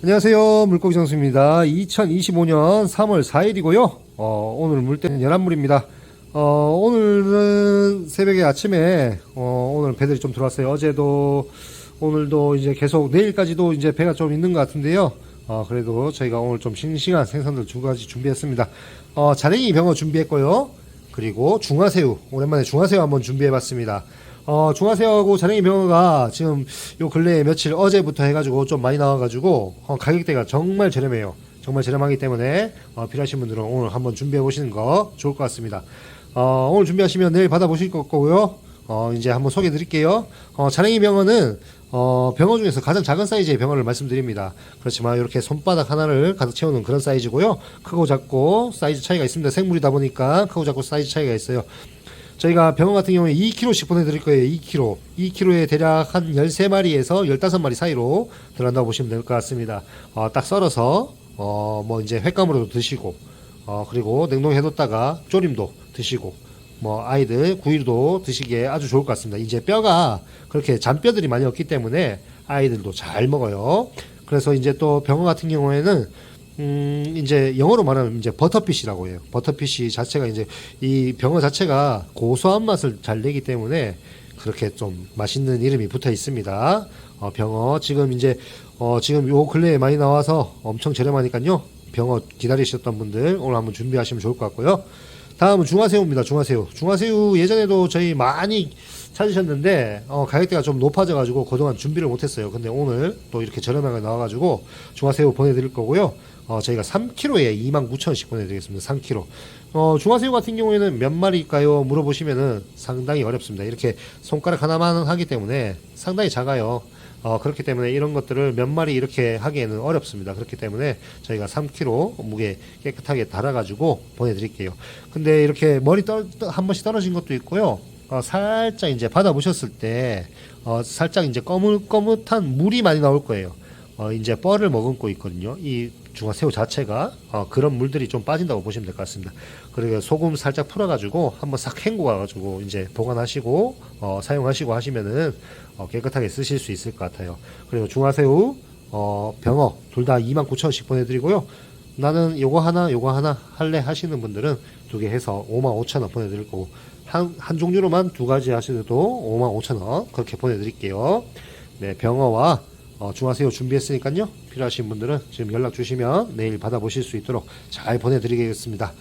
안녕하세요. 물고기 장수입니다. 2025년 3월 4일이고요. 어, 오늘 물때는 연합물입니다. 어, 오늘은 새벽에 아침에, 어, 오늘 배들이 좀 들어왔어요. 어제도, 오늘도 이제 계속 내일까지도 이제 배가 좀 있는 것 같은데요. 어, 그래도 저희가 오늘 좀 싱싱한 생선들 두 가지 준비했습니다. 어, 자랭이 병어 준비했고요. 그리고 중화새우, 오랜만에 중화새우 한번 준비해봤습니다. 어, 중화새우하고 자랭이 병어가 지금 요 근래에 며칠 어제부터 해가지고 좀 많이 나와가지고 어, 가격대가 정말 저렴해요. 정말 저렴하기 때문에 어, 필요하신 분들은 오늘 한번 준비해 보시는 거 좋을 것 같습니다. 어, 오늘 준비하시면 내일 받아보실 거고요. 어, 이제 한번 소개해 드릴게요. 어, 자랭이 병어는 어, 병어 중에서 가장 작은 사이즈의 병어를 말씀드립니다. 그렇지만 이렇게 손바닥 하나를 가득 채우는 그런 사이즈고요. 크고 작고 사이즈 차이가 있습니다. 생물이다 보니까 크고 작고 사이즈 차이가 있어요. 저희가 병원 같은 경우에 2kg씩 보내드릴 거예요. 2kg. 2kg에 대략 한 13마리에서 15마리 사이로 들어간다고 보시면 될 것 같습니다. 어, 딱 썰어서, 어, 뭐 이제 횟감으로도 드시고, 어, 그리고 냉동해뒀다가 조림도 드시고, 뭐 아이들 구이도 드시기에 아주 좋을 것 같습니다. 이제 뼈가 그렇게 잔뼈들이 많이 없기 때문에 아이들도 잘 먹어요. 그래서 이제 또 병어 같은 경우에는 음, 이제 영어로 말하면 이제 버터피쉬라고 해요. 버터피쉬 자체가 이제 이 병어 자체가 고소한 맛을 잘 내기 때문에 그렇게 좀 맛있는 이름이 붙어 있습니다. 어, 병어 지금 이제 어, 지금 요 근래에 많이 나와서 엄청 저렴하니까요. 병어 기다리셨던 분들 오늘 한번 준비하시면 좋을 것 같고요. 다음은 중화새우입니다. 중화새우. 중화새우 예전에도 저희 많이 찾으셨는데 어, 가격대가 좀 높아져가지고 그동안 준비를 못했어요. 근데 오늘 또 이렇게 저렴하게 나와가지고 중화새우 보내드릴 거고요. 어, 저희가 3kg에 29,000원씩 보내드리겠습니다. 3kg. 어, 중화새우 같은 경우에는 몇 마리일까요? 물어보시면은 상당히 어렵습니다. 이렇게 손가락 하나만 하기 때문에 상당히 작아요. 어, 그렇기 때문에 이런 것들을 몇 마리 이렇게 하기에는 어렵습니다. 그렇기 때문에 저희가 3kg 무게 깨끗하게 달아가지고 보내드릴게요. 근데 이렇게 머리 떨, 한 번씩 떨어진 것도 있고요. 어, 살짝 이제 받아보셨을 때, 어, 살짝 이제 거뭇거뭇한 물이 많이 나올 거예요. 어, 이제 뻘을 머금고 있거든요. 이 중화새우 자체가 어, 그런 물들이 좀 빠진다고 보시면 될 것 같습니다. 그리고 소금 살짝 풀어가지고 한번 싹 헹궈 가지고 이제 보관하시고 어, 사용하시고 하시면은 어, 깨끗하게 쓰실 수 있을 것 같아요. 그리고 중화새우, 어, 병어 둘 다 29,000원씩 보내드리고요. 나는 요거 하나, 요거 하나 할래 하시는 분들은 두 개 해서 55,000원 보내드릴 거고 한, 한 종류로만 두 가지 하셔도 55,000원 그렇게 보내드릴게요. 네, 병어와 어, 중화새우 준비했으니까요. 필요하신 분들은 지금 연락 주시면 내일 받아보실 수 있도록 잘 보내드리겠습니다.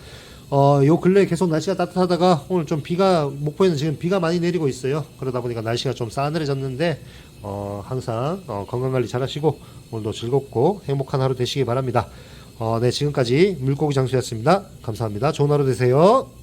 어, 요 근래 계속 날씨가 따뜻하다가 오늘 좀 비가, 목포에는 지금 비가 많이 내리고 있어요. 그러다 보니까 날씨가 좀 싸늘해졌는데, 어, 항상, 어, 건강 관리 잘 하시고, 오늘도 즐겁고 행복한 하루 되시기 바랍니다. 어, 네, 지금까지 물고기 장수였습니다. 감사합니다. 좋은 하루 되세요.